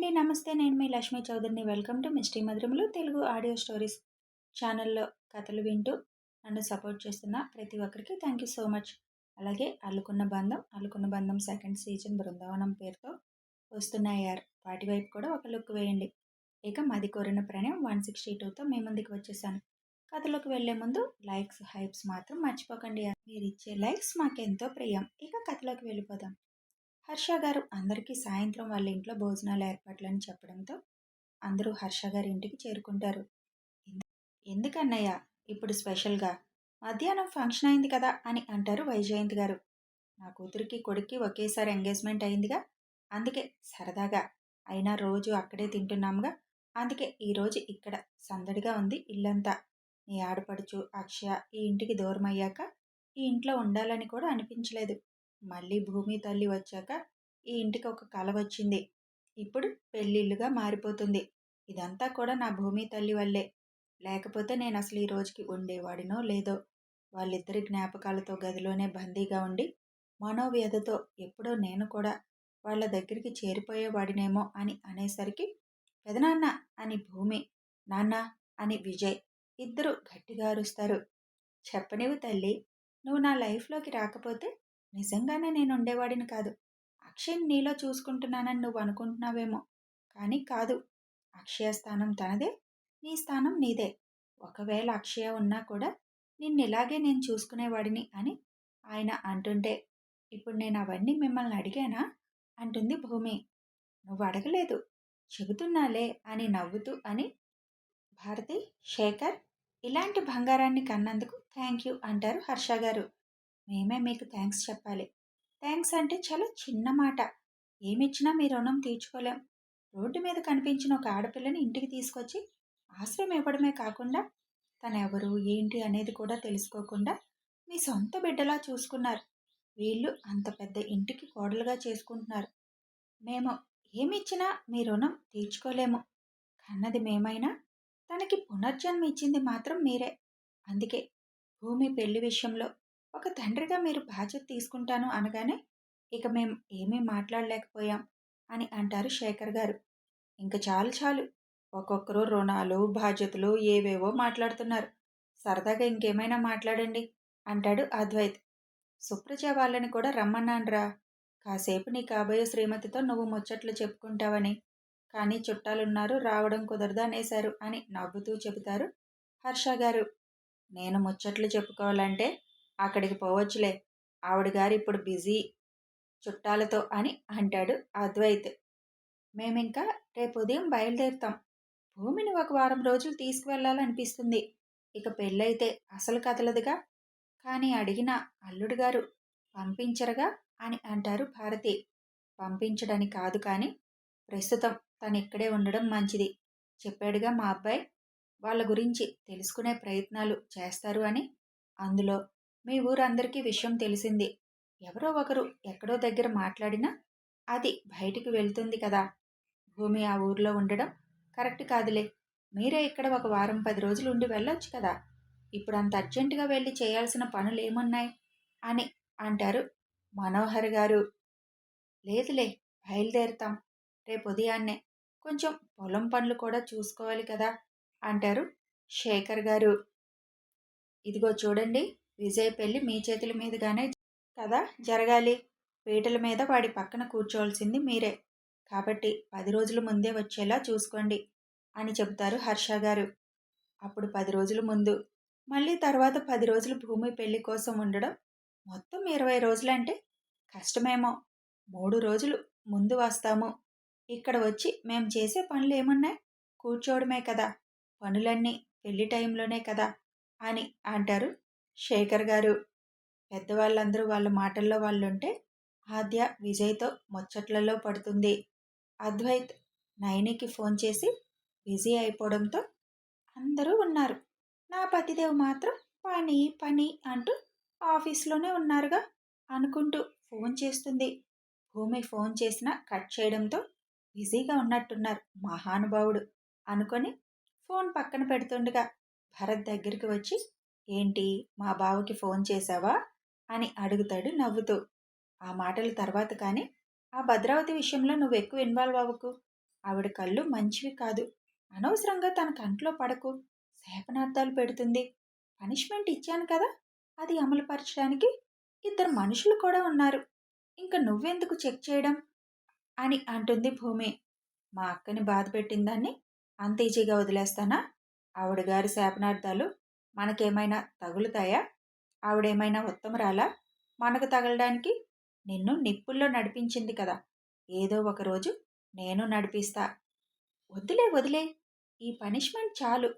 అండి. నమస్తే నేను మీ లక్ష్మీ చౌదరిని. వెల్కమ్ టు మిస్టీ మధురములు తెలుగు ఆడియో స్టోరీస్ ఛానల్లో కథలు వింటూ నన్ను సపోర్ట్ చేస్తున్న ప్రతి ఒక్కరికి థ్యాంక్ యూ సో మచ్. అలాగే అల్లుకున్న బంధం అల్లుకున్న బంధం సెకండ్ సీజన్ బృందావనం పేరుతో వస్తున్నాయారు వాటి వైపు కూడా ఒక లుక్ వేయండి. ఇక మది కోరిన ప్రణయం వన్ సిక్స్టీ టూతో మీ ముందుకు వచ్చేసాను. కథలోకి వెళ్ళే ముందు లైక్స్ హైప్స్ మాత్రం మర్చిపోకండి. మీరు ఇచ్చే లైక్స్ మాకెంతో ప్రియం. ఇక కథలోకి వెళ్ళిపోదాం. హర్ష గారు అందరికీ సాయంత్రం వాళ్ళ ఇంట్లో భోజనాలు ఏర్పాట్లని చెప్పడంతో అందరూ హర్ష గారి ఇంటికి చేరుకుంటారు. ఎందుకన్నయ్య ఇప్పుడు స్పెషల్గా? మధ్యాహ్నం ఫంక్షన్ అయింది కదా అని అంటారు వైజయంత్ గారు. నా కూతురికి కొడుక్కి ఒకేసారి ఎంగేజ్మెంట్ అయిందిగా? అందుకే సరదాగా. అయినా రోజు అక్కడే తింటున్నాముగా? అందుకే ఈరోజు ఇక్కడ సందడిగా ఉంది ఇల్లంతా. నీ ఆడపడుచు అక్షయ ఈ ఇంటికి దూరం అయ్యాక ఈ ఇంట్లో ఉండాలని కూడా అనిపించలేదు. మళ్ళీ భూమి తల్లి వచ్చాక ఈ ఇంటికి ఒక కల వచ్చింది. ఇప్పుడు పెళ్ళిళ్ళుగా మారిపోతుంది. ఇదంతా కూడా నా భూమి తల్లి వల్లే. లేకపోతే నేను అసలు ఈ రోజుకి ఉండేవాడినో లేదో. వాళ్ళిద్దరి జ్ఞాపకాలతో గదిలోనే బందీగా ఉండి మనోవ్యధతో ఎప్పుడో నేను కూడా వాళ్ళ దగ్గరికి చేరిపోయేవాడినేమో అని అనేసరికి పెదనాన్న అని భూమి నాన్న అని విజయ్ ఇద్దరు గట్టిగా అరుస్తారు. చెప్పనివు తల్లి నువ్వు నా లైఫ్లోకి రాకపోతే నిజంగానే నేను ఉండేవాడిని కాదు. అక్షయ్ నీలో చూసుకుంటున్నానని నువ్వు అనుకుంటున్నావేమో. కానీ కాదు. అక్షయ స్థానం తనదే. నీ స్థానం నీదే. ఒకవేళ అక్షయ ఉన్నా కూడా నిన్ను ఇలాగే నేను చూసుకునేవాడిని అని ఆయన అంటుంటే ఇప్పుడు నేను అవన్నీ మిమ్మల్ని అడిగానా? అంటుంది భూమి. నువ్వు అడగలేదు. చెబుతున్నాలే అని నవ్వుతూ అని భారతి శేఖర్ ఇలాంటి బంగారాన్ని కన్నందుకు థ్యాంక్ యూ అంటారు హర్ష గారు. మేమే మీకు థ్యాంక్స్ చెప్పాలి. థ్యాంక్స్ అంటే చాలా చిన్న మాట. ఏమిచ్చినా మీ రుణం తీర్చుకోలేం. రోడ్డు మీద కనిపించిన ఒక ఆడపిల్లని ఇంటికి తీసుకొచ్చి ఆశ్రయం ఇవ్వడమే కాకుండా తను ఎవరు ఏంటి అనేది కూడా తెలుసుకోకుండా మీ సొంత బిడ్డలా చూసుకున్నారు. వీళ్ళు అంత పెద్ద ఇంటికి కోడలుగా చేసుకుంటున్నారు. మేము ఏమిచ్చినా మీ రుణం తీర్చుకోలేము. కన్నది మేమైనా తనకి పునర్జన్మ ఇచ్చింది మాత్రం మీరే. అందుకే భూమి పెళ్ళి విషయంలో ఒక తండ్రిగా మీరు బాధ్యత తీసుకుంటాను అనగానే ఇక మేము ఏమీ మాట్లాడలేకపోయాం అని అంటారు శేఖర్ గారు. ఇంక చాలు చాలు. ఒక్కొక్కరు రుణాలు బాధ్యతలు ఏవేవో మాట్లాడుతున్నారు. సరదాగా ఇంకేమైనా మాట్లాడండి అంటాడు అద్వైత్. సుప్రజ వాళ్ళని కూడా రమ్మన్నాన్రా. కాసేపు నీ కాబోయే శ్రీమతితో నువ్వు ముచ్చట్లు చెప్పుకుంటావని. కానీ చుట్టాలున్నారు రావడం కుదరదు అనేశారు అని నవ్వుతూ చెబుతారు హర్ష గారు. నేను ముచ్చట్లు చెప్పుకోవాలంటే అక్కడికి పోవచ్చులే. ఆవిడ గారు ఇప్పుడు బిజీ చుట్టాలతో అని అంటాడు అద్వైత్. మేమింకా రేపు ఉదయం బయలుదేరుతాం. భూమిని ఒక వారం రోజులు తీసుకువెళ్ళాలనిపిస్తుంది. ఇక పెళ్ళైతే అసలు కదలదుగా? కానీ అడిగిన అల్లుడు గారు పంపించరుగా? అని అంటారు భారతి. పంపించడని కాదు కానీ ప్రస్తుతం తను ఇక్కడే ఉండడం మంచిది. చెప్పాడుగా మా అబ్బాయి. వాళ్ళ గురించి తెలుసుకునే ప్రయత్నాలు చేస్తారు అని. అందులో మీ ఊరందరికీ విషయం తెలిసింది. ఎవరో ఒకరు ఎక్కడో దగ్గర మాట్లాడినా అది బయటికి వెళ్తుంది కదా. భూమి ఆ ఊర్లో ఉండడం కరెక్ట్ కాదులే. మీరే ఇక్కడ ఒక వారం పది రోజులు ఉండి వెళ్ళొచ్చు కదా. ఇప్పుడు అంత అర్జెంటుగా వెళ్ళి చేయాల్సిన పనులు ఏమున్నాయి? అని అంటారు మనోహర్ గారు. లేదులే బయలుదేరుతాం. రేపు ఉదయాన్నే. కొంచెం పొలం పనులు కూడా చూసుకోవాలి కదా అంటారు శేఖర్ గారు. ఇదిగో చూడండి. విజయ్ పెళ్ళి మీ చేతుల మీదుగానే కదా జరగాలి. పీటల మీద వాడి పక్కన కూర్చోవలసింది మీరే. కాబట్టి పది రోజుల ముందే వచ్చేలా చూసుకోండి అని చెబుతారు హర్ష గారు. అప్పుడు పది రోజుల ముందు. మళ్ళీ తర్వాత పది రోజులు భూమి పెళ్ళి కోసం ఉండడం మొత్తం ఇరవై రోజులంటే కష్టమేమో. మూడు రోజులు ముందు వస్తాము. ఇక్కడ వచ్చి మేము చేసే పనులు ఏమున్నాయి? కూర్చోవడమే కదా. పనులన్నీ పెళ్ళి టైంలోనే కదా అని అంటారు శేఖర్ గారు పెద్దవాళ్ళందరూ వాళ్ళ మాటల్లో వాళ్ళు ఉంటే ఆద్య విజయ్తో ముచ్చట్లలో పడుతుంది. అద్వైత్ నయనికి ఫోన్ చేసి బిజీ అయిపోవడంతో అందరూ ఉన్నారు. నా పతిదేవ్ మాత్రం పని పని అంటూ ఆఫీస్లోనే ఉన్నారుగా అనుకుంటూ ఫోన్ చేస్తుంది. భూమి ఫోన్ చేసినా కట్ చేయడంతో బిజీగా ఉన్నట్టున్నారు మహానుభావుడు అనుకొని ఫోన్ పక్కన పెడుతుండగా భరత్ దగ్గరికి వచ్చి ఏంటి? మా బావకి ఫోన్ చేశావా? అని అడుగుతాడు నవ్వుతూ. ఆ మాటల తర్వాత కానీ ఆ భద్రావతి విషయంలో నువ్వు ఎక్కువ ఇన్వాల్వ్ అవ్వకు. ఆవిడ కళ్ళు మంచివి కాదు. అనవసరంగా తన కంట్లో పడకు. శాపనార్థాలు పెడుతుంది. పనిష్మెంట్ ఇచ్చాను కదా! అది అమలుపరచడానికి ఇద్దరు మనుషులు కూడా ఉన్నారు. ఇంకా నువ్వెందుకు చెక్ చేయడం? అని అంటుంది భూమి. మా అక్కని బాధ పెట్టిందాన్ని అంత ఈజీగా వదిలేస్తానా? ఆవిడ గారి శాపనార్థాలు మనకేమైనా తగులుతాయా? ఆవిడేమైనా ఉత్తమరాలా మనకు తగలడానికి నిన్ను నిప్పుల్లో నడిపించింది కదా. ఏదో ఒకరోజు నేను నడిపిస్తా. వదిలే వదిలే. ఈ పనిష్మెంట్ చాలు.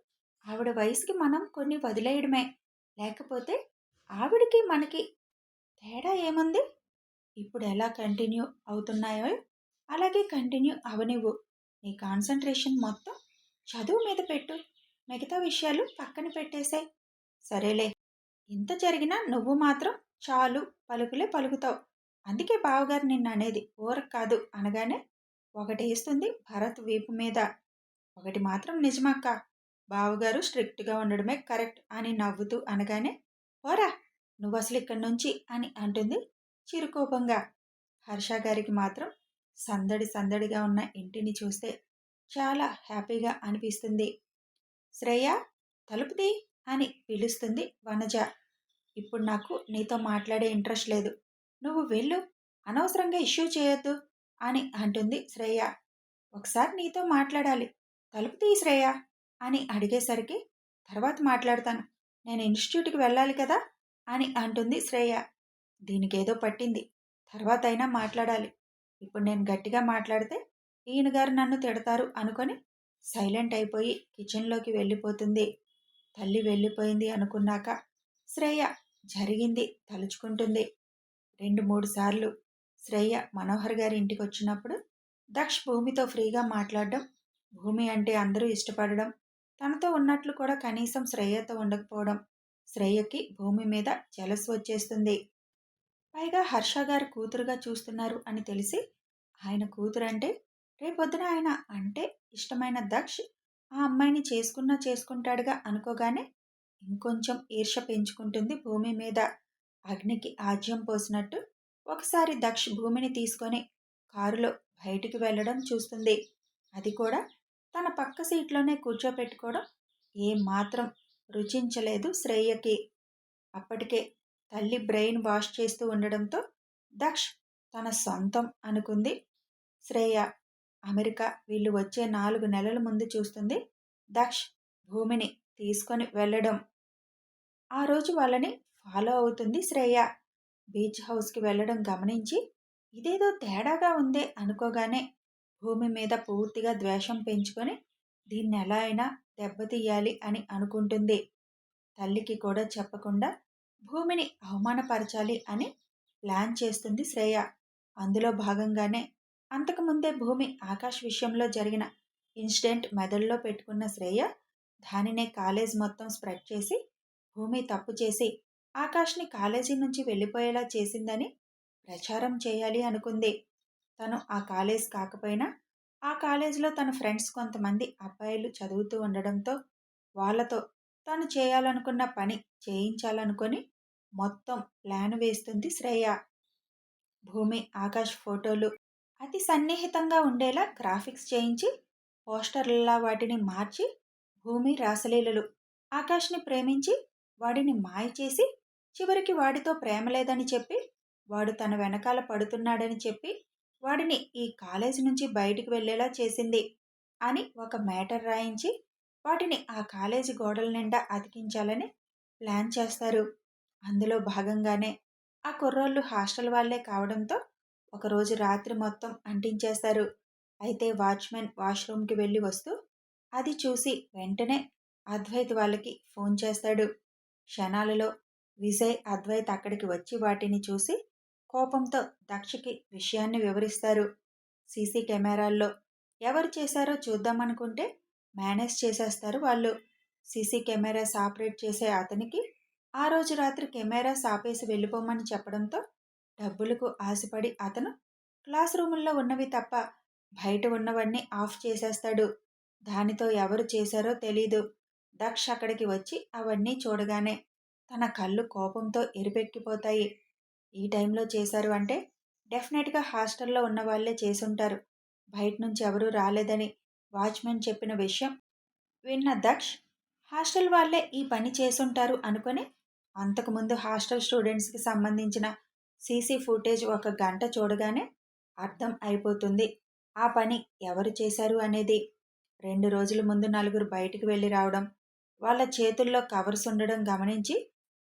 ఆవిడ వయసుకి మనం కొన్ని వదిలేయడమే. లేకపోతే ఆవిడకి మనకి తేడా ఏముంది? ఇప్పుడు ఎలా కంటిన్యూ అవుతున్నాయో? అలాగే కంటిన్యూ అవనివ్వు. నీ కాన్సన్ట్రేషన్ మొత్తం చదువు మీద పెట్టు. మిగతా విషయాలు పక్కన పెట్టేశాయి సరేలే ఇంత జరిగినా నువ్వు మాత్రం చాలు పలుకులే పలుకుతావు. అందుకే బావగారు నిన్ను అనేది ఓర కాదు అనగానే ఒకటి వేస్తుంది భరత్ వీపు మీద. ఒకటి మాత్రం నిజమక్క బావగారు స్ట్రిక్ట్గా ఉండడమే కరెక్ట్ అని నవ్వుతూ అనగానే ఓరా నువ్వు అసలు ఇక్కడి నుంచి అని అంటుంది చిరుకోపంగా. హర్ష గారికి మాత్రం సందడి సందడిగా ఉన్న ఇంటిని చూస్తే చాలా హ్యాపీగా అనిపిస్తుంది. శ్రేయ తలుపుది అని పిలుస్తుంది వనజ. ఇప్పుడు నాకు నీతో మాట్లాడే ఇంట్రెస్ట్ లేదు. నువ్వు వెళ్ళు అనవసరంగా ఇష్యూ చేయొద్దు అని అంటుంది శ్రేయ. ఒకసారి నీతో మాట్లాడాలి. తలుపు తీ శ్రేయ అని అడిగేసరికి తర్వాత మాట్లాడతాను. నేను ఇన్స్టిట్యూట్కి వెళ్ళాలి కదా అని అంటుంది శ్రేయ. దీనికేదో పట్టింది. తర్వాత అయినా మాట్లాడాలి. ఇప్పుడు నేను గట్టిగా మాట్లాడితే ఈయన గారు నన్ను తిడతారు అనుకొని సైలెంట్ అయిపోయి కిచెన్లోకి వెళ్ళిపోతుంది. తల్లి వెళ్ళిపోయింది అనుకున్నాక శ్రేయ జరిగింది తలుచుకుంటుంది. రెండు మూడు సార్లు శ్రేయ మనోహర్ గారి ఇంటికి వచ్చినప్పుడు దక్ష్ భూమితో ఫ్రీగా మాట్లాడడం భూమి అంటే అందరూ ఇష్టపడడం తనతో ఉన్నట్లు కూడా కనీసం శ్రేయతో ఉండకపోవడం శ్రేయకి భూమి మీద జలస్ వచ్చేస్తుంది. పైగా హర్ష గారు కూతురుగా చూస్తున్నారు అని తెలిసి ఆయన కూతురు అంటే రేపొద్దున ఆయన అంటే ఇష్టమైన దక్ష్ ఆ అమ్మాయిని చేసుకున్నా చేసుకుంటాడుగా అనుకోగానే ఇంకొంచెం ఈర్ష పెంచుకుంటుంది భూమి మీద. అగ్నికి ఆజ్యం పోసినట్టు ఒకసారి దక్ష్ భూమిని తీసుకొని కారులో బయటికి వెళ్ళడం చూస్తుంది. అది కూడా తన పక్క సీట్లోనే కూర్చోపెట్టుకోవడం ఏమాత్రం రుచించలేదు శ్రేయకి. అప్పటికే తల్లి బ్రెయిన్ వాష్ చేస్తూ ఉండడంతో దక్ష్ తన సొంతం అనుకుంది. శ్రేయ అమెరికా వీళ్ళు వచ్చే నాలుగు నెలల ముందు చూస్తుంది దక్ష్ భూమిని తీసుకొని వెళ్ళడం. ఆ రోజు వాళ్ళని ఫాలో అవుతుంది శ్రేయ. బీచ్ హౌస్కి వెళ్ళడం గమనించి ఇదేదో తేడాగా ఉందే అనుకోగానే భూమి మీద పూర్తిగా ద్వేషం పెంచుకొని దీన్ని ఎలా అయినా దెబ్బతీయాలి అని అనుకుంటుంది. తల్లికి కూడా చెప్పకుండా భూమిని అవమానపరచాలి అని ప్లాన్ చేస్తుంది శ్రేయ. అందులో భాగంగానే అంతకుముందే భూమి ఆకాష్ విషయంలో జరిగిన ఇన్సిడెంట్ మెదడులో పెట్టుకున్న శ్రేయ దానినే కాలేజ్ మొత్తం స్ప్రెడ్ చేసి భూమి తప్పు చేసి ఆకాష్ని కాలేజీ నుంచి వెళ్ళిపోయేలా చేసిందని ప్రచారం చేయాలి అనుకుంది. తను ఆ కాలేజ్ కాకపోయినా ఆ కాలేజీలో తన ఫ్రెండ్స్ కొంతమంది అబ్బాయిలు చదువుతూ ఉండడంతో వాళ్ళతో తను చేయాలనుకున్న పని చేయించాలనుకొని మొత్తం ప్లాన్ వేస్తుంది శ్రేయ. భూమి ఆకాష్ ఫోటోలు అతి సన్నిహితంగా ఉండేలా గ్రాఫిక్స్ చేయించి పోస్టర్లలా వాటిని మార్చి భూమి రాసలీలలు ఆకాష్ని ప్రేమించి వాడిని మాయ చేసి చివరికి వాడితో ప్రేమ లేదని చెప్పి వాడు తన వెనకాల పడుతున్నాడని చెప్పి వాడిని ఈ కాలేజీ నుంచి బయటికి వెళ్ళేలా చేసింది అని ఒక మ్యాటర్ రాయించి వాటిని ఆ కాలేజీ గోడల నిండా అతికించాలని ప్లాన్ చేస్తారు. అందులో భాగంగానే ఆ కుర్రోళ్ళు హాస్టల్ వాళ్ళే కావడంతో ఒకరోజు రాత్రి మొత్తం అంటించేస్తారు. అయితే వాచ్మెన్ వాష్రూమ్కి వెళ్ళి వస్తూ అది చూసి వెంటనే అద్వైత్ వాళ్ళకి ఫోన్ చేస్తాడు. క్షణాలలో విజయ్ అద్వైత్ అక్కడికి వచ్చి వాటిని చూసి కోపంతో దక్షకి విషయాన్ని వివరిస్తారు. సీసీ కెమెరాల్లో ఎవరు చేశారో చూద్దామనుకుంటే మేనేజ్ చేసేస్తారు వాళ్ళు. సీసీ కెమెరాస్ ఆపరేట్ చేసే అతనికి ఆ రోజు రాత్రి కెమెరాస్ ఆపేసి వెళ్ళిపోమని చెప్పడంతో డబ్బులకు ఆశపడి అతను క్లాస్ రూముల్లో ఉన్నవి తప్ప బయట ఉన్నవన్నీ ఆఫ్ చేసేస్తాడు. దానితో ఎవరు చేశారో తెలీదు. దక్ష్ అక్కడికి వచ్చి అవన్నీ చూడగానే తన కళ్ళు కోపంతో ఎరిపెక్కిపోతాయి. ఈ టైంలో చేశారు అంటే డెఫినెట్గా హాస్టల్లో ఉన్న వాళ్ళే చేసుంటారు. బయట నుంచి ఎవరూ రాలేదని వాచ్మెన్ చెప్పిన విషయం విన్న దక్ష్ హాస్టల్ వాళ్ళే ఈ పని చేసుంటారు అనుకొని అంతకుముందు హాస్టల్ స్టూడెంట్స్కి సంబంధించిన సీసీ ఫుటేజ్ ఒక గంట చూడగానే అర్థం అయిపోతుంది. ఆ పని ఎవరు చేశారు అనేది. రెండు రోజుల ముందు నలుగురు బయటికి వెళ్ళి రావడం వాళ్ళ చేతుల్లో కవర్స్ ఉండడం గమనించి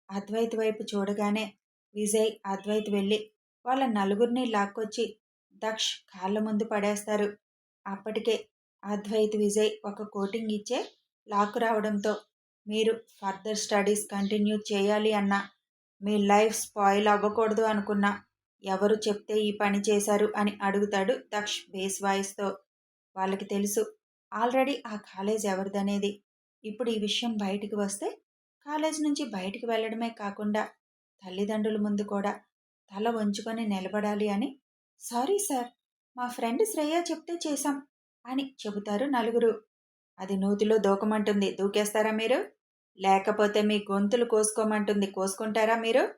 అద్వైత్ వైపు చూడగానే విజయ్ అద్వైత్ వెళ్ళి వాళ్ళ నలుగురిని లాక్కొచ్చి దక్ష్ కాళ్ళ ముందు పడేస్తారు. అప్పటికే అద్వైత్ విజయ్ ఒక కోటింగ్ ఇచ్చే లాక్ రావడంతో మీరు ఫర్దర్ స్టడీస్ కంటిన్యూ చేయాలి అన్నా మీ లైఫ్ స్పాయిల్ అవ్వకూడదు అనుకున్నా. ఎవరు చెప్తే ఈ పని చేశారు అని అడుగుతాడు దక్ష్ బేస్ వాయిస్తో. వాళ్ళకి తెలుసు ఆల్రెడీ ఆ కాలేజ్ ఎవరిదనేది. ఇప్పుడు ఈ విషయం బయటికి వస్తే కాలేజ్ నుంచి బయటికి వెళ్ళడమే కాకుండా తల్లిదండ్రుల ముందు కూడా తల వంచుకొని నిలబడాలి అని సారీ సార్ మా ఫ్రెండ్ శ్రేయ చెప్తే చేశాం అని చెబుతారు నలుగురు. అది నూతిలో దూకమంటుంది. దూకేస్తారా మీరు? లేకపోతే మీ గొంతులు కోసుకోమంటుంది. కోసుకుంటారా మీరు?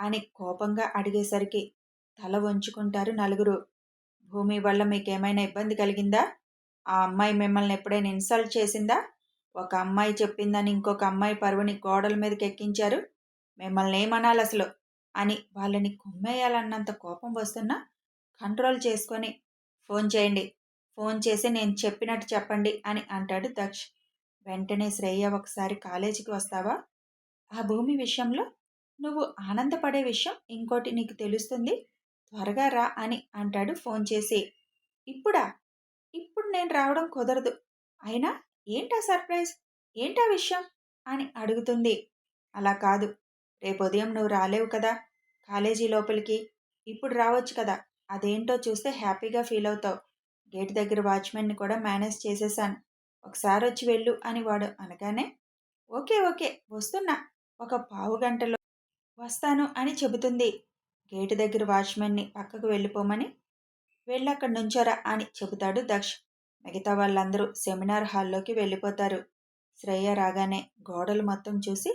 అని కోపంగా అడిగేసరికి తల వంచుకుంటారు నలుగురు. భూమి వల్ల మీకేమైనా ఇబ్బంది కలిగిందా? ఆ అమ్మాయి మిమ్మల్ని ఎప్పుడైనా ఇన్సల్ట్ చేసిందా? ఒక అమ్మాయి చెప్పిందని ఇంకొక అమ్మాయి పరువుని గోడల మీదకి ఎక్కించారు. మిమ్మల్ని ఏమనాలి అసలు? అని వాళ్ళని కుమ్మేయాలన్నంత కోపం వస్తున్నా కంట్రోల్ చేసుకొని ఫోన్ చేయండి. ఫోన్ చేసి నేను చెప్పినట్టు చెప్పండి అని అంటాడు దక్ష్. వెంటనే శ్రేయ ఒకసారి కాలేజీకి వస్తావా? ఆ భూమి విషయంలో నువ్వు ఆనందపడే విషయం ఇంకోటి నీకు తెలుస్తుంది. త్వరగా రా అని అంటాడు ఫోన్ చేసి. ఇప్పుడా? ఇప్పుడు నేను రావడం కుదరదు. అయినా ఏంటా సర్ప్రైజ్? ఏంటా విషయం? అని అడుగుతుంది. అలా కాదు. రేపు ఉదయం నువ్వు రాలేవు కదా? కాలేజీ లోపలికి. ఇప్పుడు రావచ్చు కదా? అదేంటో చూస్తే హ్యాపీగా ఫీల్ అవుతావు. గేట్ దగ్గర వాచ్మెన్ని కూడా మేనేజ్ చేసేసాను. ఒకసారి వచ్చి వెళ్ళు అని వాడు అనగానే ఓకే ఓకే వస్తున్నా. ఒక పావు గంటలో వస్తాను అని చెబుతుంది. గేటు దగ్గర వాచ్మెన్ని పక్కకు వెళ్ళిపోమని వెళ్ళక్కడి నుంచోరా అని చెబుతాడు దక్ష్. మిగతా వాళ్ళందరూ సెమినార్ హాల్లోకి వెళ్ళిపోతారు. శ్రేయ రాగానే గోడలు మొత్తం చూసి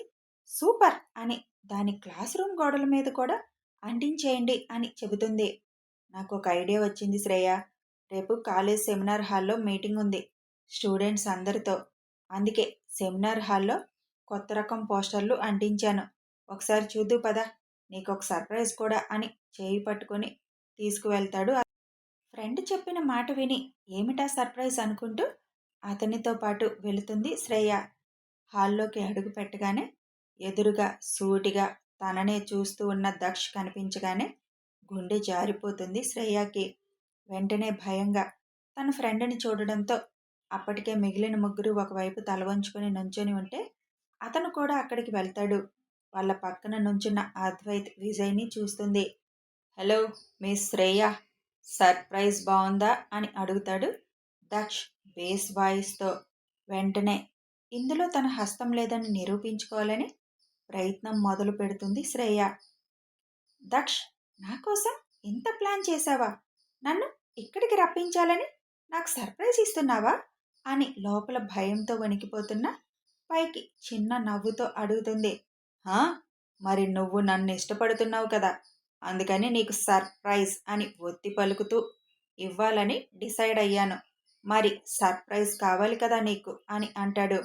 సూపర్ అని దాని క్లాస్ రూమ్ గోడల మీద కూడా అంటించేయండి అని చెబుతుంది. నాకు ఒక ఐడియా వచ్చింది శ్రేయ. రేపు కాలేజ్ సెమినార్ హాల్లో మీటింగ్ ఉంది. స్టూడెంట్స్ అందరితో. అందుకే సెమినార్ హాల్లో కొత్త రకం పోస్టర్లు అంటించాను. ఒకసారి చూద్దు పదా నీకు ఒక సర్ప్రైజ్ కూడా అని చేయి పట్టుకొని తీసుకువెళ్తాడు. ఫ్రెండ్ చెప్పిన మాట విని ఏమిటా సర్ప్రైజ్ అనుకుంటూ అతనితో పాటు వెళుతుంది శ్రేయ. హాల్లోకి అడుగు పెట్టగానే ఎదురుగా సూటిగా తననే చూస్తూ ఉన్న దక్ష్ కనిపించగానే గుండె జారిపోతుంది శ్రేయకి. వెంటనే భయంగా తన ఫ్రెండ్ని చూడడంతో అప్పటికే మిగిలిన ముగ్గురు ఒకవైపు తల వంచుకొని నుంచొని ఉంటే అతను కూడా అక్కడికి వెళ్తాడు. వాళ్ళ పక్కన నుంచున్న అద్వైత్ విజయ్ని చూస్తుంది. హలో మీ శ్రేయ సర్ప్రైజ్ బాగుందా అని అడుగుతాడు దక్ష్ బేస్ వాయిస్తో. వెంటనే. ఇందులో తన హస్తం లేదని నిరూపించుకోవాలని ప్రయత్నం మొదలు పెడుతుంది శ్రేయ. దక్ష్ నా కోసం ఇంత ప్లాన్ చేశావా? నన్ను ఇక్కడికి రప్పించాలని నాకు సర్ప్రైజ్ ఇస్తున్నావా? అని లోపల భయంతో వణికిపోతున్న పైకి చిన్న నవ్వుతో అడుగుతుంది. మరి నువ్వు నన్ను ఇష్టపడుతున్నావు కదా అందుకని నీకు సర్ప్రైజ్ అని ఒత్తి పలుకుతూ ఇవ్వాలని డిసైడ్ అయ్యాను. మరి సర్ప్రైజ్ కావాలి కదా నీకు అని అంటాడు.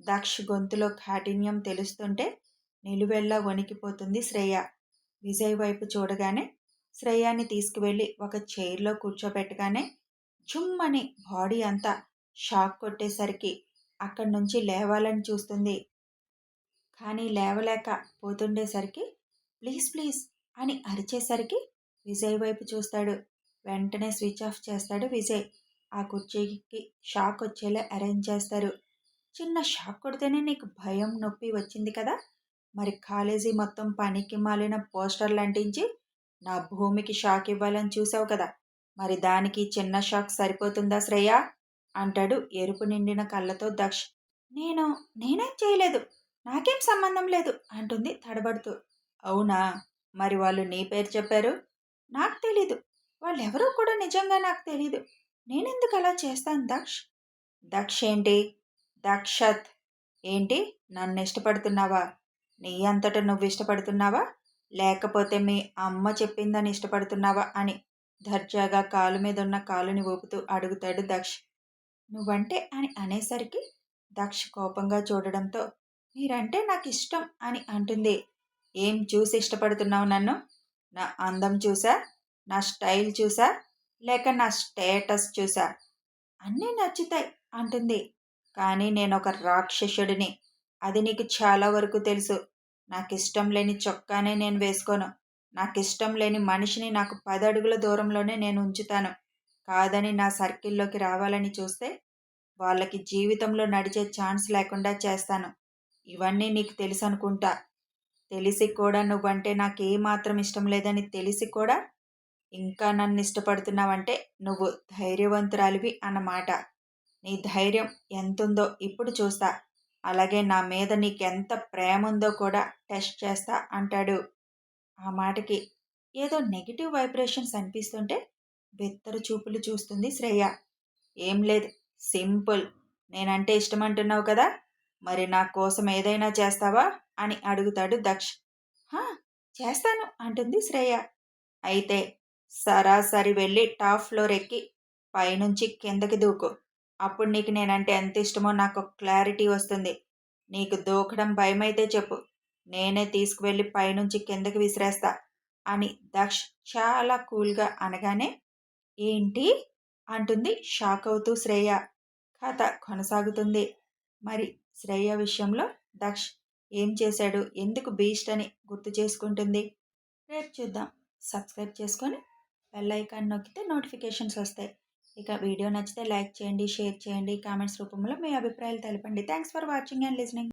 దక్ష్ గొంతులో కాఠిన్యం తెలుస్తుంటే నిలువెల్లా వణికిపోతుంది శ్రేయ. విజయ్ వైపు చూడగానే శ్రేయాని తీసుకువెళ్ళి ఒక చైర్లో కూర్చోబెట్టగానే జుమ్మని బాడీ అంతా షాక్ కొట్టేసరికి అక్కడి నుంచి లేవాలని చూస్తుంది. కానీ లేవలేక పోతుండేసరికి ప్లీజ్ ప్లీజ్ అని అరిచేసరికి విజయ్ వైపు చూస్తాడు. వెంటనే స్విచ్ ఆఫ్ చేస్తాడు విజయ్. ఆ కుర్చీకి షాక్ వచ్చేలా అరేంజ్ చేస్తారు. చిన్న షాక్ కొడితేనే నీకు భయం నొప్పి వచ్చింది కదా! మరి కాలేజీ మొత్తం పనికి మాలిన పోస్టర్లు అంటించి నా భూమికి షాక్ ఇవ్వాలని చూసావు కదా! మరి దానికి చిన్న షాక్ సరిపోతుందా శ్రేయ? అంటాడు ఎరుపు నిండిన కళ్ళతో దక్ష్. నేను నేనేం చేయలేదు. నాకేం సంబంధం లేదు అంటుంది తడబడుతూ. అవునా? మరి వాళ్ళు నీ పేరు చెప్పారు? నాకు తెలీదు. వాళ్ళెవరూ కూడా నిజంగా నాకు తెలీదు. నేనెందుకు అలా చేస్తాను దక్ష్? దక్ష్ ఏంటి? దక్షత్. ఏంటి? నన్ను ఇష్టపడుతున్నావా? నీ అంతటా నువ్వు ఇష్టపడుతున్నావా? లేకపోతే మీ అమ్మ చెప్పిందని ఇష్టపడుతున్నావా అని దర్జాగా కాలు మీద ఉన్న కాలుని ఊపుతూ అడుగుతాడు దక్ష్. నువ్వంటే అని అనేసరికి దక్ష కోపంగా చూడడంతో మీరంటే నాకు ఇష్టం అని అంటుంది. ఏం చూసి ఇష్టపడుతున్నావు నన్ను? నా అందం చూసా? నా స్టైల్ చూసా? లేక నా స్టేటస్ చూసా? అన్నీ నచ్చుతాయి అంటుంది. కానీ నేను ఒక రాక్షసుడిని. అది నీకు చాలా వరకు తెలుసు. నాకు ఇష్టం లేని చొక్కానే నేను వేసుకోను. నాకు ఇష్టం లేని మనిషిని నాకు పది అడుగుల దూరంలోనే నేను ఉంచుతాను. కాదని నా సర్కిల్లోకి రావాలని చూస్తే వాళ్ళకి జీవితంలో నడిచే ఛాన్స్ లేకుండా చేస్తాను. ఇవన్నీ నీకు తెలుసు అనుకుంటా తెలిసి కూడా నువ్వంటే నాకు ఏమాత్రం ఇష్టం లేదని తెలిసి కూడా ఇంకా నన్ను ఇష్టపడుతున్నావంటే నువ్వు ధైర్యవంతురాలివి అన్నమాట. నీ ధైర్యం ఎంతుందో ఇప్పుడు చూస్తా. అలాగే నా మీద నీకెంత ప్రేమ ఉందో కూడా టెస్ట్ చేస్తా అంటాడు. ఆ మాటకి ఏదో నెగిటివ్ వైబ్రేషన్స్ అనిపిస్తుంటే బెత్తరు చూపులు చూస్తుంది శ్రేయ. ఏం లేదు సింపుల్. నేనంటే ఇష్టమంటున్నావు కదా మరి నా కోసం ఏదైనా చేస్తావా? అని అడుగుతాడు దక్ష్. చేస్తాను అంటుంది శ్రేయ. అయితే సరాసరి వెళ్ళి టాప్ ఫ్లోర్ ఎక్కి పైనుంచి కిందకి దూకు. అప్పుడు నీకు నేనంటే ఎంత ఇష్టమో నాకు క్లారిటీ వస్తుంది. నీకు దూకడం భయమైతే చెప్పు. నేనే తీసుకువెళ్ళి పైనుంచి కిందకి విసిరేస్తా అని దక్ష్ చాలా కూల్గా అనగానే ఏంటి? అంటుంది షాక్ అవుతూ శ్రేయ. కథ కొనసాగుతుంది. మరి శ్రేయ విషయంలో దక్ష్ ఏం చేశాడు? ఎందుకు బీస్ట్ అని గుర్తు చేసుకుంటుంది. రేపు చూద్దాం. సబ్స్క్రైబ్ చేసుకొని బెల్ ఐకాన్ నొక్కితే నోటిఫికేషన్స్ వస్తాయి. ఇక వీడియో నచ్చితే లైక్ చేయండి షేర్ చేయండి. కామెంట్స్ రూపంలో మీ అభిప్రాయాలు తెలపండి. Thanks for watching and listening